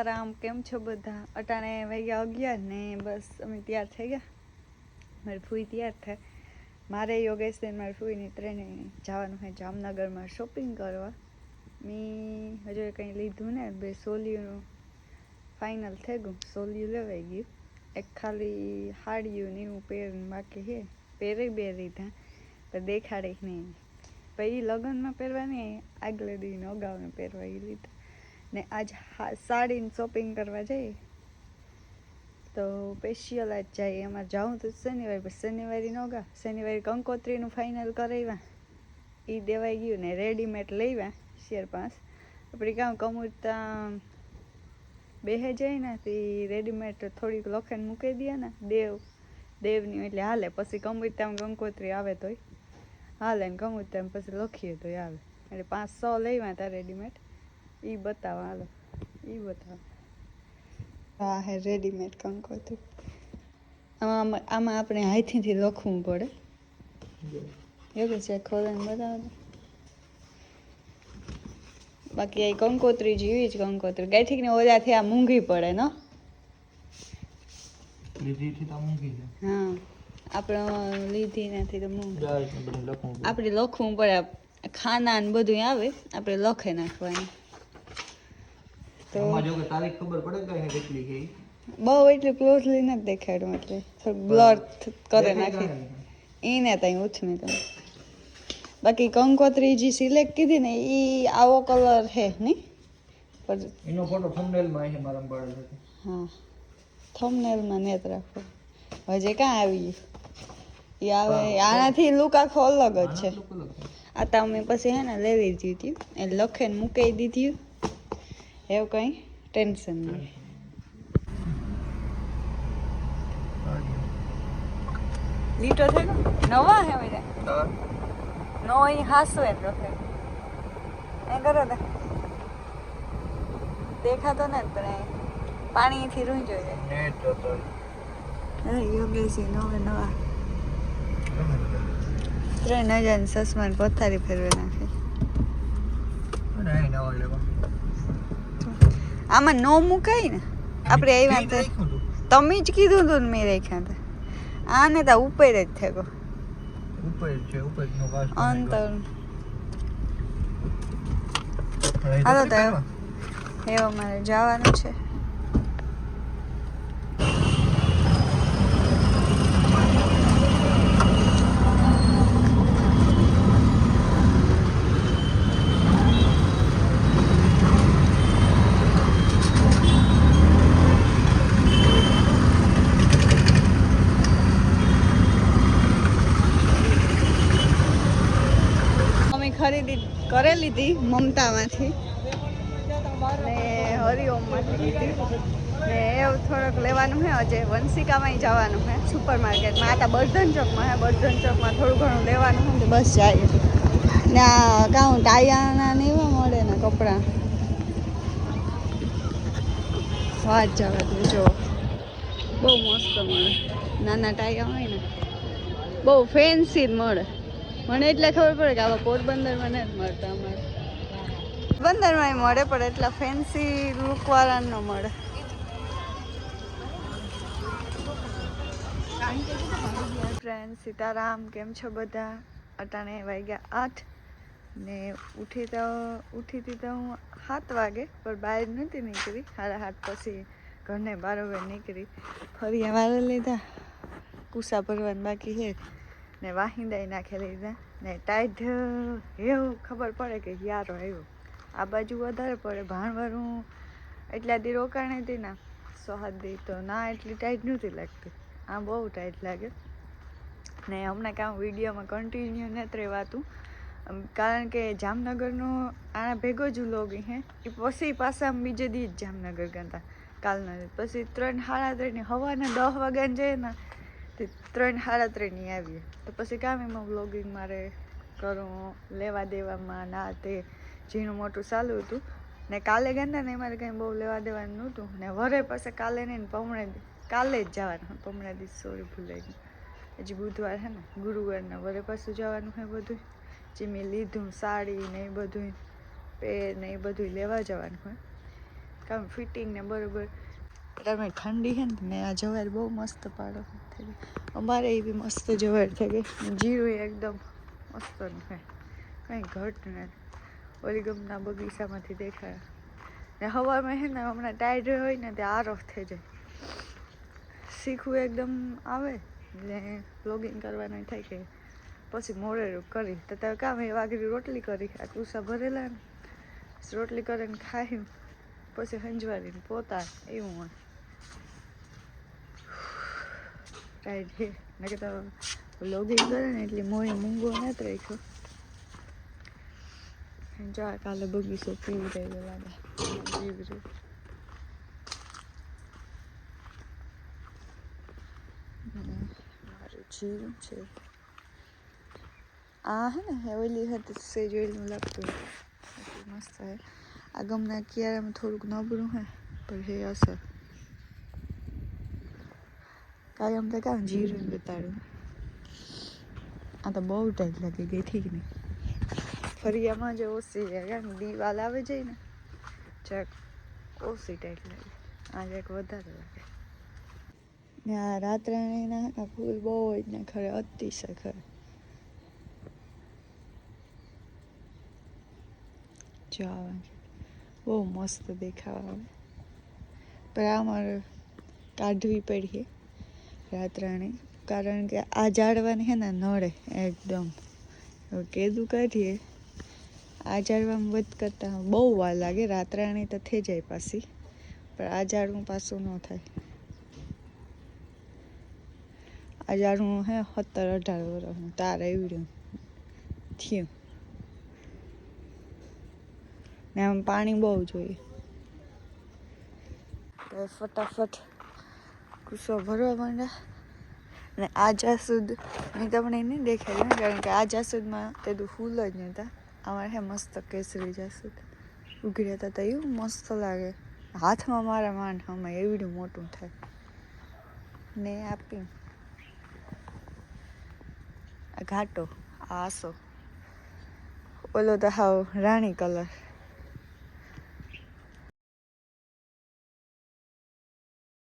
સીતારામ, કેમ છો બધા? અટાણે વાગ્યા અગિયાર ને બસ અમે તૈયાર થઈ ગયા. મારી ફૂઈ તૈયાર થાય મારે યોગેશબેન મારી ફૂઈની ટ્રેને જવાનું છે જામનગરમાં શોપિંગ કરવા. મેં હજુ કંઈ લીધું ને બે સોલિયું ફાઇનલ થઈ ગયું. સોલિયું લેવાઈ ગયું. એક ખાલી હાડિયું ને એવું પહેરીને બાકી હે પહેરે બે લીધા. પણ દેખાડે નહીં. પછી લગ્નમાં પહેરવાની, આગલે દીને અગાઉને પહેરવા એ લીધા. ને આજ સાડીની શોપિંગ કરવા જઈએ. તો સ્પેશિયલ આજ જાય એમાં જાઉં તો શનિવારે, પણ શનિવારે ન ગા. શનિવારે કંકોત્રીનું ફાઇનલ કરાવ્યા. એ દેવાઈ ગયું ને રેડીમેડ લેવા શેર પાંચ આપણે કામ કમુરતા બેહે જાય ને, તે રેડીમેડ થોડીક લખન મૂકી દે દેવ, દેવની એટલે હાલે. પછી કમુરતામાં કંકોત્રી આવે તોય. હાલે ને કમુરતામાં પછી લખીએ તોય આવે. એટલે પાંચ સો લેવા તા રેડીમેડ એ બતાવો હાલો. એ બતાવો. હા હે રેડીમેડ કંકોત્રી આમાં આમાં આપણે હાથીથી લખવું પડે. એવું છે ખોલાને બતાવો બાકી આ કંકોત્રી જેવી જ કંકોત્રી. ગાયઠીક ને ઓલાથી આ મૂંઘી પડે નો? હા. આપણે લીધી નથી તો મૂંઘી. આપણે લખવું પડે. ખાના ને બધું આવે આપણે લખે નાખવાનું. તો જો કે તારીખ ખબર પડે કે કેટલી છે બહુ એટલું ક્લોઝલી નથી દેખાડ્યું એટલે. થોડું બ્લર કરે નાખી. એને ત્યાં ઉછમે તમે બાકી કંકોત્રી જે સિલેક્ટ કીધી ને એ આવો કલર છે નહીં એનો ફોટો થંબનેલમાં અહીં મારા પાડેલ હા. થંબનેલમાં નેત રાખો. હજી ક્યાં આવી એ આવે આનાથી લુક આખો અલગ જ છે. તો છે. આ તો અમે પછી હે ને લેવી દીધી હતી. એ લખીને મૂકી દીધી એવું કંઈ? ટેન્શન નહીં. લીટો છે નવા હે બધા હા. નો અહીં હાસુ એમ રખે એ કરો દે દેખાતો ને પણ એ પાણીથી રૂઈ જોઈએ નેટ તો તો. અરે યોગેશી નવે નવા. ત્રણ હજાર સસમાન પથારી ફેરવે નાખે. નવા લેવા. આમાં નો મુકાય ને? આપણે આવ્યા ઈ તો રાખ્યું તું. તમે જ કીધું તું ને મેં રાખ્યા હતા. આને તો ઉપર જ થયો ઉપર છે ઉપર અંતર. હાલો તો તો એવો મારે જવાનું છે અમે ખરીદી કરેલી લીધી મમતામાંથી. ને હરિઓમમાંથી લીધી. ને એવું થોડોક લેવાનું છે અજય વંશિકામાં જવાનું છે સુપર માર્કેટમાં આ બર્ધન ચોકમાં હે બર્ધન ચોકમાં થોડું ઘણું લેવાનું હોય બસ જાય. ને આ કાઉન્ટ આયાના ને એવા મળે ને કપડાં? સ્વાદ જવા દે જો. બહુ મસ્ત મળે. નાના ટાયા હોય ને. બહુ ફેન્સી મળે. મને એટલે ખબર પડે કે આવા પોરબંદરમાં નથી મળતા અમારે. પોરબંદરમાં મળે, પણ એટલા ફેન્સી લુકવાળા ન મળે. ફ્રેન્ડ સીતારામ, કેમ છો બધા? અટાણે વાગ્યા આઠ. ને ઉઠી તો, ઉઠી હતી તો હું સાત વાગે, પણ બહાર નહોતી નીકળી. સાડા સાત પછી ઘરને બારોબર નીકળી. ફરી અમારે લીધા. કુસા ભરવાનું બાકી છે. ને વાહિંદાઈ નાખી લીધા ને ટાઈટ એવું ખબર પડે કે યારો આવ્યો. આ બાજુ વધારે પડે ભાણવારું. એટલા દી રોકાણ હતી ના, સો દી તો ના એટલી ટાઈટ નહોતી લાગતી. આ બહુ ટાઈટ લાગે. ને હમણાં કામ વિડીયોમાં કન્ટિન્યુ નથી રહેવાતું. કારણ કે જામનગરનો આના ભેગો જ લોગ હે. એ પછી પાછા બીજે દી જ જામનગર ગતા કાલના. પછી ત્રણ, સાડા ત્રણ હવાના દસ વાગ્યાને જઈએ ને ત્રણ સાડા ત્રણની આવીએ તો પછી કામ એમાં વ્લોગિંગ મારે કરું લેવા દેવામાં ના તે ઝીણું મોટું ચાલુ હતું. ને કાલે ગયા ને મારે કંઈ બહુ લેવા દેવાનું નહોતું. ને વરે પાસે કાલે નહીં પમણે કાલે જ જવાનું પમણા દિવસ સોરી ભૂલાઈ ગયું. હજી બુધવાર છે ને, ગુરુવારના વરે પાછું જવાનું છે બધું જે મેં લીધું, સાડી ને એ બધું પેર ને એ બધું લેવા જવાનું હોય. કામ ફિટિંગ ને બરોબર. તમે ઠંડી છે ને, મેં આ જવાર બહુ મસ્ત પાડો. થઈ ગઈ અમારે એવી મસ્ત જવાર થઈ ગઈ જીરું એકદમ મસ્ત છે. કંઈ ઘટ નથી. ઓલીગમના બગીચામાંથી દેખાય. ને હવામાં છે ને હમણાં ટાઈડ હોય ને તે આરફ થઈ જાય. શીખવું એકદમ આવે ને બ્લોગિંગ કરવાનું થાય કે પછી મોડે કરી. તો તમે કામ એ વાઘરી રોટલી કરી, આ કુસા ભરેલા ને. રોટલી કરીને ખાઈ પછી હંજવારીને પોતા, એવું હોય. ટાઈટ છે. ને કે તો લોગિંગ કરે ને એટલે મોય મૂંગો નથી રાખ્યો. જો આ કાલે બગીચો પીવી રહ્યો લાગે. જીવ રહ્યું અને મારું જીરું છે. આ હે ને ઓલી હતી સેજ ઓઈલનું લાગતું એટલું મસ્ત હે આ ગમના કિયારામાં થોડુંક નબળું હે, પણ હે અસર. કાયમ તો કામ જીરું બતાડું આ તો બહુ ટાઈટ લાગી ગઈ ઠીક નહીં. ફરિયામાં જે ઓછી છે કારણ દિવાલ આવે જાય ને ચેક ઓછી ટાઈટ લાગે. આજે એક વધારે લાગે. ને આ રાત્રાણીના ફૂલ બહુ જ ને ખરે અતિશય ખરે. જો આવે બહુ મસ્ત દેખાવા આવે. પણ આ મારે કાઢવી પડી રાત્રાણી. કારણ કે આ ઝાડવાની હે ને નડે એકદમ. કેદું કાઢીએ. આ ઝાડવામાં વધ કરતાં બહુ વાર લાગે, રાત્રાણી તો થઈ જાય પાછી. પણ આ ઝાડવું પાછું ન થાય. આ ઝાડવું હે સત્તર અઢાર વર્ષનું, તાર આવ્યું થયું. ને આમ પાણી બહુ જોઈએ. ફટાફટ કુસો ભરવા માંડ્યા અને આ જાસૂદ મેં તમને નહીં દેખાડ્યું કારણ કે આ જાસૂદમાં તો ફૂલ જ નહોતા અમારે હે મસ્ત કેસરી જાસૂદ ઉઘડ્યા હતા તો એવું મસ્ત લાગે. હાથમાં મારા માન હમણાં એવડું મોટું થાય. ને આપી. આ ઘાટો આસો. ઓલો તો હાવ રાણી કલર.